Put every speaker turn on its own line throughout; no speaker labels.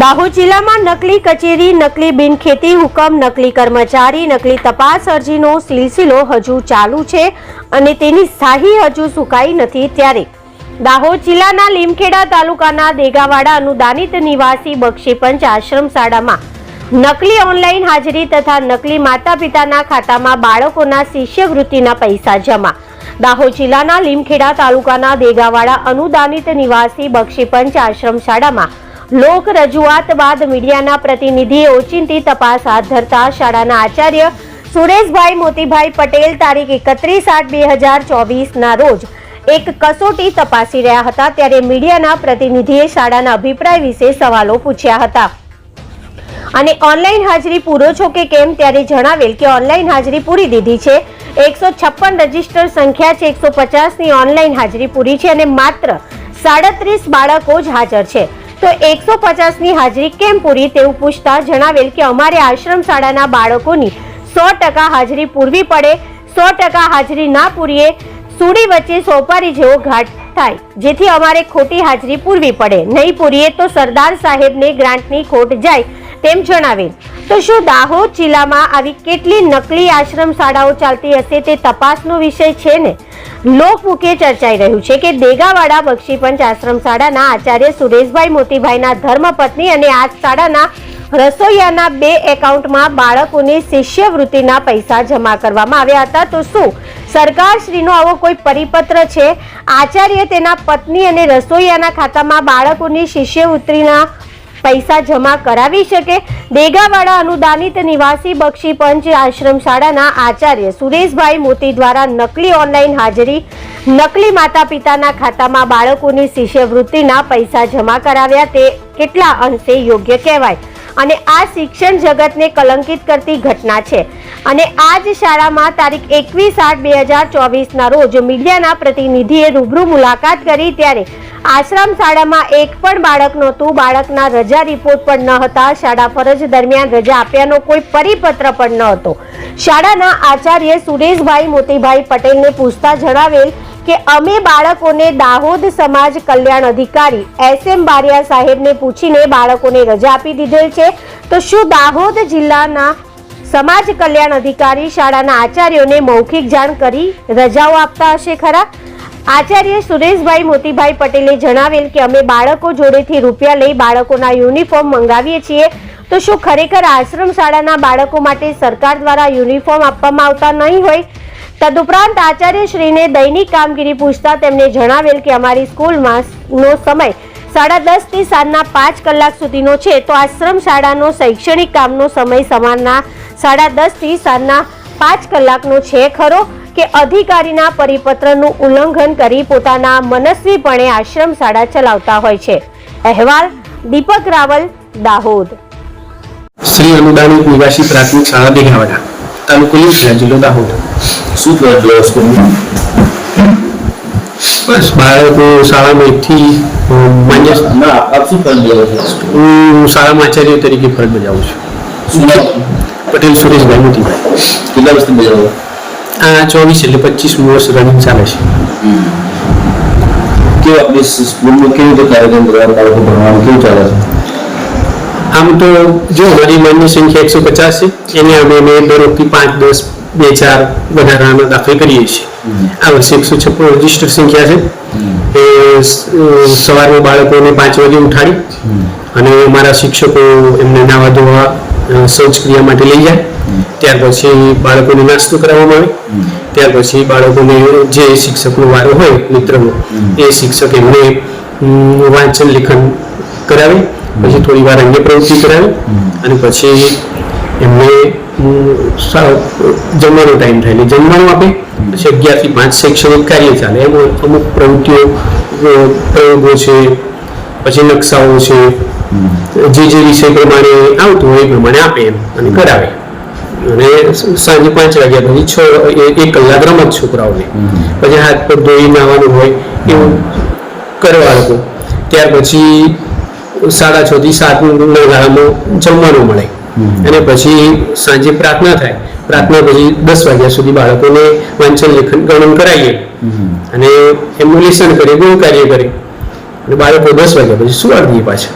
દાહોદ જિલ્લામાં નકલી કચેરી, નકલી બિનખેતી હુકમ, નકલી કર્મચારી, નકલી તપાસ અરજીનો સિલસિલો હજુ ચાલુ છે અને તેની શાહી હજુ સુકાઈ નથી ત્યારે. દાહોદ જિલ્લાના લીમખેડા તાલુકાના દેગાવાડા અનુદાનિત નિવાસી બક્ષીપંચ આશ્રમ શાળામાં નકલી ઓનલાઈન હાજરી તથા નકલી માતા પિતાના ખાતામાં બાળકોના શિષ્યવૃત્તિના પૈસા જમા. દાહોદ જિલ્લાના લીમખેડા તાલુકાના દેગાવાડા અનુદાનિત નિવાસી બક્ષીપંચ આશ્રમ શાળામાં લોક રજૂઆત બાદ મીડિયાના પ્રતિનિધિએ ઓચિંતી તપાસ હાથ ધરતા શાળાના આચાર્ય સુરેશભાઈ મોતીભાઈ પટેલ તારીખ એકત્રીસ આઠ બે હજાર ચોવીસના રોજ એક કસોટી તપાસી રહ્યા હતા ત્યારે મીડિયાના પ્રતિનિધિએ શાળાના અભિપ્રાય વિશે સવાલો પૂછ્યા હતા. અને ઓનલાઈન હાજરી પૂરો છો કે કેમ ત્યારે જણાવેલ કે ઓનલાઈન હાજરી પૂરી દીધી છે. એકસો છપ્પન રજિસ્ટર સંખ્યા છે, એકસો પચાસની ઓનલાઈન હાજરી પૂરી છે અને માત્ર સાડત્રીસ બાળકો જ હાજર છે. તો એકસો પચાસની હાજરી કેમ પૂરી તેવું પૂછતા જણાવેલ કે અમારે આશ્રમ શાળાના બાળકોની સો ટકા હાજરી પૂરવી પડે, સો ટકા હાજરી ના પૂરીએ સુડી વચ્ચે સોપારી જેવો ઘાટ થાય, જેથી અમારે ખોટી હાજરી પૂરવી પડે. નહીં પૂરીએ તો સરદાર સાહેબને ગ્રાન્ટની ખોટ જાય, તેમ જણાવેલ. તો શું દાહોદ જિલ્લામાં આવી કેટલી નકલી આશ્રમ શાળાઓ ચાલતી હશે તે તપાસનો વિષય છે ને? લોકમુખે ચર્ચાઈ રહ્યું છે કે દેગાવાડા બક્ષીપંચ આશ્રમ શાળાના આચાર્ય સુરેશભાઈ મોતીભાઈના ધર્મપત્ની અને આ શાળાના રસોઈયાના બે એકાઉન્ટમાં બાળકોની શિષ્યવૃત્તિના પૈસા જમા કરવામાં આવ્યા હતા. તો શું સરકારશ્રીનો આવો કોઈ પરિપત્ર છે? આચાર્ય તેના પત્ની અને રસોઈયાના ખાતામાં બાળકોની શિષ્યવૃત્તિના પૈસા જમા કરાવી શકે. દેગાવાડા અનુદાનિત નિવાસી બક્ષી પંચ આશ્રમ શાળાના આચાર્ય સુરેશભાઈ મોતી દ્વારા નકલી ઓનલાઈન હાજરી, નકલી માતા પિતાના ખાતામાં બાળકોની શિષ્યવૃત્તિના પૈસા જમા કરાવ્યા. તે કેટલા અંશે યોગ્ય કહેવાય? અને આ શિક્ષણ જગતને કલંકિત કરતી ઘટના છે. અને આ જ શાળામાં તારીખ એકવીસ આઠ બે હજાર ચોવીસના રોજ મીડિયાના પ્રતિનિધિએ રૂબરૂ મુલાકાત કરી ત્યારે આશ્રમ શાળામાં એક પણ બાળક નહોતું, બાળકના રજા રિપોર્ટ પણ ન હતા, શાળા ફરજ દરમિયાન રજા આપ્યાનો કોઈ પરિપત્ર પણ ન હતો શાળાના આચાર્ય સુરેશભાઈ મોતીભાઈ પટેલને પૂછતા જણાવેલ કે અમે બાળકોને દાહોદ સમાજ કલ્યાણ અધિકારી એસ એમ બારિયા સાહેબને પૂછીને બાળકોને રજા આપી દીધેલ છે. તો શું દાહોદ જિલ્લાના સમાજ કલ્યાણ અધિકારી શાળાના આચાર્યોને મૌખિક જાણ કરી રજાઓ આપતા હશે ખરા? આચાર્ય સુરેશભાઈ મોતીભાઈ પટેલે જણાવેલ કે અમે બાળકો જોડેથી રૂપિયા લઈ બાળકોના યુનિફોર્મ મંગાવીએ છીએ. તો શું ખરેખર આશ્રમ શાળાના બાળકો માટે સરકાર દ્વારા યુનિફોર્મ આપવામાં આવતા નહીં હોય? તદુપરાંત આચાર્યશ્રીને દૈનિક કામગીરી પૂછતા તેમણે જણાવેલ કે અમારી સ્કૂલમાં નો સમય સાડા દસથી સાંજના પાંચ કલાક સુધીનો છે, તો આશ્રમ શાળાનો શૈક્ષણિક કામનો સમય સવારના સાડા દસથી સાંજના પાંચ કલાકનો છે. ખરો કે અધિકારીના પરિપત્રનું ઉલ્લંઘન કરી પોતાના મનસ્વીપણે આશ્રમ શાળા ચલાવતા હોય છે? અહેવાલ દીપક રાવલ, દાહોદ.
શ્રી અનુદાનિત નિવાસી પ્રાથમિક શાળા દેગાવાડા તાલુકો લીમખેડા જિલ્લો દાહોદ
શું કહેવા સ્કૂલમાં
બસ બાળકો શાળામાં એકથી માન્ય
ના આપ શું ફરજ છો
હું શાળામાં આચાર્ય તરીકે ફરજ બજાવું છું
શું
પટેલ સુરેશભાઈ મોતીભાઈ
કેટલા વર્ષથી બજાવો
આ ચોવીસ એટલે પચીસ વર્ષ રનિંગ ચાલે છે
કેવું આપણી સ્કૂલમાં કેવી રીતે કાર્યક્રમ કરવા બાળકો ભણવાનું કેવું ચાલે છે
આમ તો જો મારી માન્ય સંખ્યા એકસો પચાસ છે એને અમે અમે દર વખતે પાંચ દસ બે ચાર વધારાના દાખલ કરીએ છીએ. આ વર્ષે એકસો છપ્પન રજિસ્ટર સંખ્યા છે. એ સવારે સવારમાં બાળકોને પાંચ વાગે ઉઠાડી અને અમારા શિક્ષકો એમને નાવા ધોવા શૌચક્રિયા માટે લઈ જાય. ત્યાર પછી બાળકોને નાસ્તો કરાવવામાં આવે. ત્યાર પછી બાળકોને જે શિક્ષકનો વારો હોય મિત્રનો એ શિક્ષક એમને વાંચન લેખન કરાવે. પછી થોડી વાર અન્ય પ્રવૃત્તિ કરાવે અને પછી એમને જમવાનો ટાઈમ થાય. એટલે જમવાનું આપે પછી અગિયારથી પાંચ શૈક્ષણિક કાર્ય ચાલે. એમ અમુક પ્રવૃત્તિઓ પ્રયોગો છે પછી નકશાઓ છે. જે જે વિષય પ્રમાણે આવતું હોય એ પ્રમાણે આપે એમ અને કરાવે. અને સાંજે પાંચ વાગ્યા પછી છ એક કલાક રમત છોકરાઓને. પછી હાથ પર ધોઈ નાવાનું હોય એવું કરવા લોકો. ત્યાર પછી સાડા છ થી સાત ગાળામાં જમવાનું મળે. અને પછી સાંજે પ્રાર્થના થાય. પ્રાર્થના પછી દસ વાગ્યા સુધી બાળકોને વાંચન લેખન ગણન કરાવીએ. અને એમનું લેસન કરીએ ગુણ કાર્ય કરે અને બાળકો દસ વાગ્યા પછી સુવાડી દઈએ પાછા.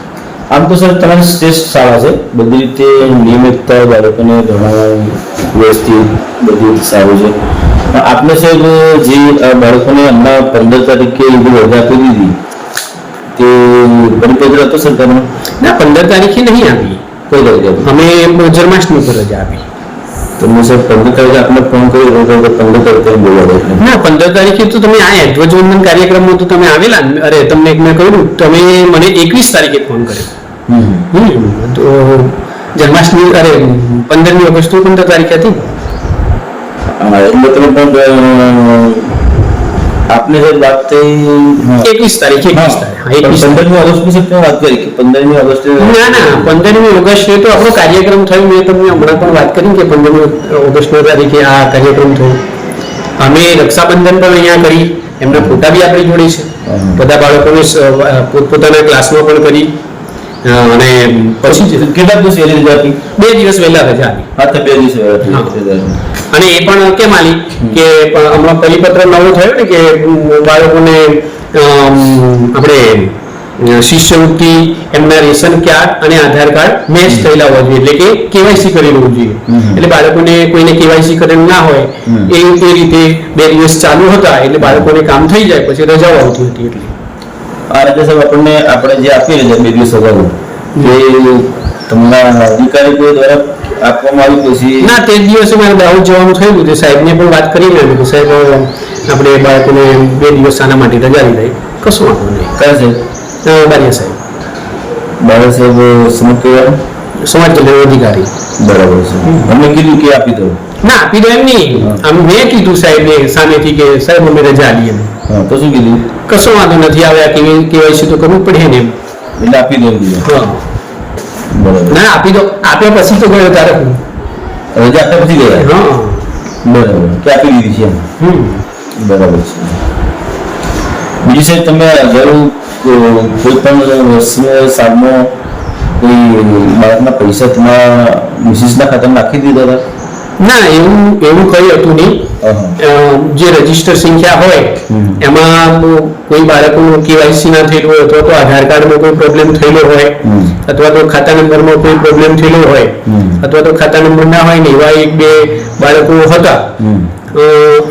આમ તો સર તમારી શ્રેષ્ઠ શાળા છે. બધી રીતે નિયમિતતા બાળકોને ભણાવવાનું વ્યવસ્થિત બધી રીતે સારું છે. આપને સાહેબ જે બાળકોને હમણાં પંદર તારીખે બધી રજા આપી દીધી તે પરિપત્ર હતો સર તમે
ના પંદર તારીખે નહીં આવી.
કોઈ હતી?
અમે જન્માષ્ટમી પર રજા આપી
મેં સર પંદર તારીખે આપને ફોન કર્યો હતો કે પંદર તારીખે બોલાવે
ના પંદર તારીખે તો તમે આ ધ્વજવંદન કાર્યક્રમમાં તો તમે આવેલા અરે તમને એક મેં કહ્યું તમે મને એકવીસ તારીખે ફોન કર્યો. તો જન્માષ્ટમી અરે પંદરમી ઓગસ્ટ તો પંદર તારીખે હતી
એટલે તમે પણ અ, આપને સર વાત થઈ
એકવીસ તારીખ. એકવીસ તારીખ.
પંદરમી ઓગસ્ટની તમે વાત કરી કે પંદરમી ઓગસ્ટ
ના ના પંદરમી ઓગસ્ટે તો આપણો કાર્યક્રમ થયો. મેં તમને હમણાં પણ વાત કરી કે પંદરમી ઓગસ્ટના તારીખે આ કાર્યક્રમ થયો. અમે રક્ષાબંધન પણ અહીંયા કરી. એમના ફોટા બી આપણી જોડે છે. બધા બાળકોને પોતપોતાના ક્લાસમાં પણ કરી. અને પછી
કેટલા દિવસ વહેલી રજા આપી
બે દિવસ વહેલા રજા આપી
હા તો બે દિવસ વહેલા.
અને એ પણ કેમ આલી? કે હમણાં પરિપત્ર નવો થયો ને કે બાળકોને આપણે શિષ્યવૃત્તિ એમના રેશન કાર્ડ અને આધાર કાર્ડ મેચ થયેલા હોવા જોઈએ. એટલે કે કેવાયસી કરેલું હોવું જોઈએ. એટલે બાળકોને કોઈને કેવાયસી કરેલું ના હોય એ એ રીતે બે દિવસ ચાલુ હતા એટલે બાળકોને કામ થઈ જાય પછી રજાઓ આવતી હતી એટલે.
આ રીતે સાહેબ આપણને આપણે જે આપી રજા બે દિવસ અગાઉ દ્વારા આપવામાં આવ્યું પછી
ના તે દિવસે મારે દાહોદ જવાનું થયું હતું. સાહેબને પણ વાત કરી લેવી કે સાહેબ આપણે બાળકોને બે દિવસ આના માટે રજા લીધી કશું વાંધો નહીં.
કયા સાહેબ?
બારિયા સાહેબ.
બાળા સાહેબ સમજ કહેવાય
સમાજ કલ્યાણ અધિકારી.
બરાબર છે. અમે કીધું કે આપી દઉં
ના આપી દો એમ નહીં. અમે મેં કીધું સાહેબને સામેથી કે સાહેબ અમે રજા
લઈએ તો શું કીધું?
કશો વાંધો નથી. આવ્યા કેવી કેવાયસી તો કરવું પડે ને એમ.
એટલે આપી દઉં
હા. ના આપી દો. આપ્યા પછી તો ગયો હું.
રજા આપ્યા પછી ગયા.
હા.
બરાબર. કે આપી દીધી છે બરાબર છે. બીજું સાહેબ તમે જરૂર કોઈ પણ વર્ષનો સામનો કોઈ બાળકના પૈસા તમારા મિસિસના ખાતામાં નાખી દીધા હતા?
ના એવું એવું કઈ હતું નહીં. જે રજિસ્ટર સંખ્યા હોય એમાં કોઈ બાળકનું કેવાયસી ના થયેલું હોય અથવા તો આધાર કાર્ડમાં કોઈ પ્રોબ્લેમ થયેલો હોય અથવા તો ખાતા નંબરમાં કોઈ પ્રોબ્લેમ થયેલો હોય. અથવા તો ખાતા નંબર ના હોય ને એવા એક બે બાળકો હતા.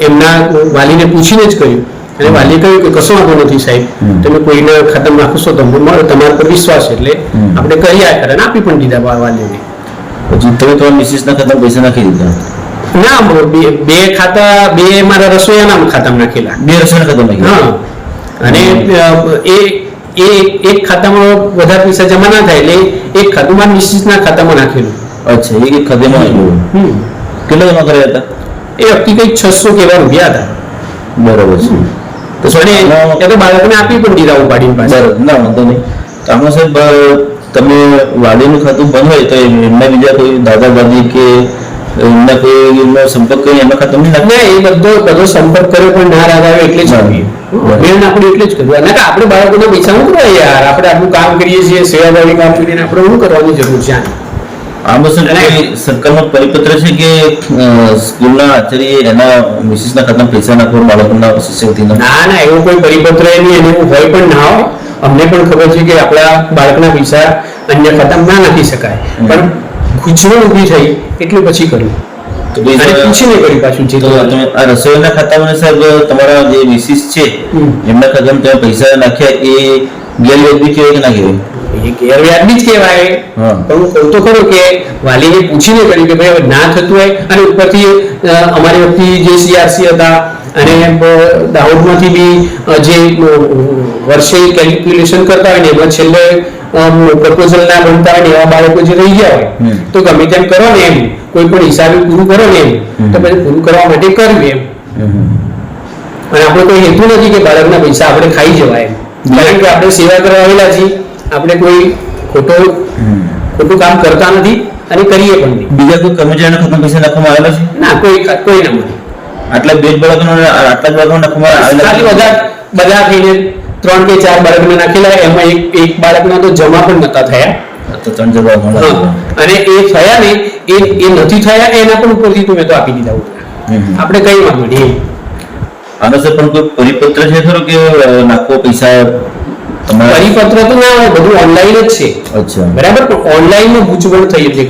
એમના વાલીને પૂછીને જ કહ્યું. અને વાલીએ કહ્યું કે કશો વાંધો નથી સાહેબ તમે કોઈને ખાતામાં નાખશો તમને મળે તમારા પર વિશ્વાસ એટલે. આપણે કરી આ કરે આપી પણ દીધા વા- વાલીને
પછી તમે તમારા મિસિસના ખાતામાં પૈસા નાખી દીધા?
ના બે ખાતા બે મારા રસોઈયાના ખાતામાં નાખેલા.
બે રસોઈના ખાતામાં નાખેલા?
હા. અને એ એ એક ખાતામાં વધારે પૈસા જમા ના થાય એટલે એક ખાતામાં નિશ્ચિતના ખાતામાં નાખેલું.
અચ્છા એક ખાતામાં. કેટલા જમા કર્યા હતા?
એ વખતે કંઈક છસો કેવા રૂપિયા હતા.
બરાબર છે. તો આમાં-
એ તો બાળકને આપી પણ દીધા ઉપાડીને પાછા.
બરાબર. ના વાંધો નહીં. તો આમાં સાહેબ તમે વાડીનું ખાતું બંધ હોય તો એમના બીજા કોઈ દાદા દાદી કે એમના કોઈ એમનો સંપર્ક કરી એમના ખાતામાં નહીં
ના એ બધો બધો સંપર્ક કર્યો પણ ના રાગ આવે એટલે જ
બરાબર.
આપણે એટલે જ કર્યું અને આપણે બાળકોના શું કરવા યાર. આપણે આપણું કામ કરીએ છીએ સેવાભાવી કામ કરીને આપણે શું કરવાની જરૂર છે?
આમાં સરકારનો પરિપત્ર છે કે સ્કૂલના આચાર્ય એના મિસિસના ખાતા પૈસા નાખવા બાળકોના શિષ્યવૃત્તિના?
ના ના એવો કોઈ પરિપત્ર નહીં એને હોય પણ ના હોય. અમને પણ ખબર છે કે આપણા બાળકના પૈસા અન્ય ખાતામાં ના નાખી શકાય. પણ ખૂંચવણ ઊભી થઈ એટલે પછી કર્યું
તો બે
પૂછીને કર્યું પાછું જે
તો તમે આ રસોઈના ખાતામાં સાહેબ તમારા જે મિસિસ છે એમના ખાતામાં તમે પૈસા નાખ્યા એ ગેરવ્યાજબી કહેવાય કે ના કહેવાય?
એ ગેરવ્યાજબી જ કહેવાય. પણ હું કહું તો ખરું કે વાલીને પૂછીને કર્યું કે ભાઈ હવે ના થતું હોય અને ઉપરથી અમારી વખતે જે સીઆરસી હતા અને દાહોદમાંથી બી જે વર્ષે કેલ્ક્યુલેશન કરતા હોય ને એમાં છેલ્લે પ્રપોઝલ ના બનતા હોય એવા બાળકો જે રહી ગયા હોય તો ગમે તેમ કરો ને એમ. કોઈ પણ હિસાબે પૂરું કરો ને એમ તો પછી પૂરું કરવા માટે કરવું એમ. અને આપણે કોઈ હેતુ નથી કે બાળકના પૈસા આપણે ખાઈ જવાય એમ. કારણ કે આપણે સેવા કરવા આવેલા છીએ આપણે કોઈ ખોટો ખોટું કામ કરતા નથી અને કરીએ પણ નહીં.
બીજા કોઈ કર્મચારીના ખાતામાં પૈસા નાખવામાં આવેલા છે?
ના કોઈ કોઈ ના
આટલા બે જ બાળકોનો આટલા જ બાળકોનો નાખવામાં આવેલા
બધા બધા થઈને ત્રણ કે ચાર બાળકને નાખેલા એમાં એક એક બાળકના તો જમા પણ નતા થયા.
તો ત્રણ જમા
અને એ થયા ને એ એ નથી થયા એના પણ ઉપરથી તો મેં તો આપી દીધા આપણે કઈ વાંધો નહીં.
આનો સર પણ કોઈ પરિપત્ર છે ખરો કે નાખો નાખવો પૈસા
પરિપત્ર તો ના બધું ઓનલાઈન જ છે.
અચ્છા.
બરાબર પણ નું ગૂંચવણ થઈ એટલે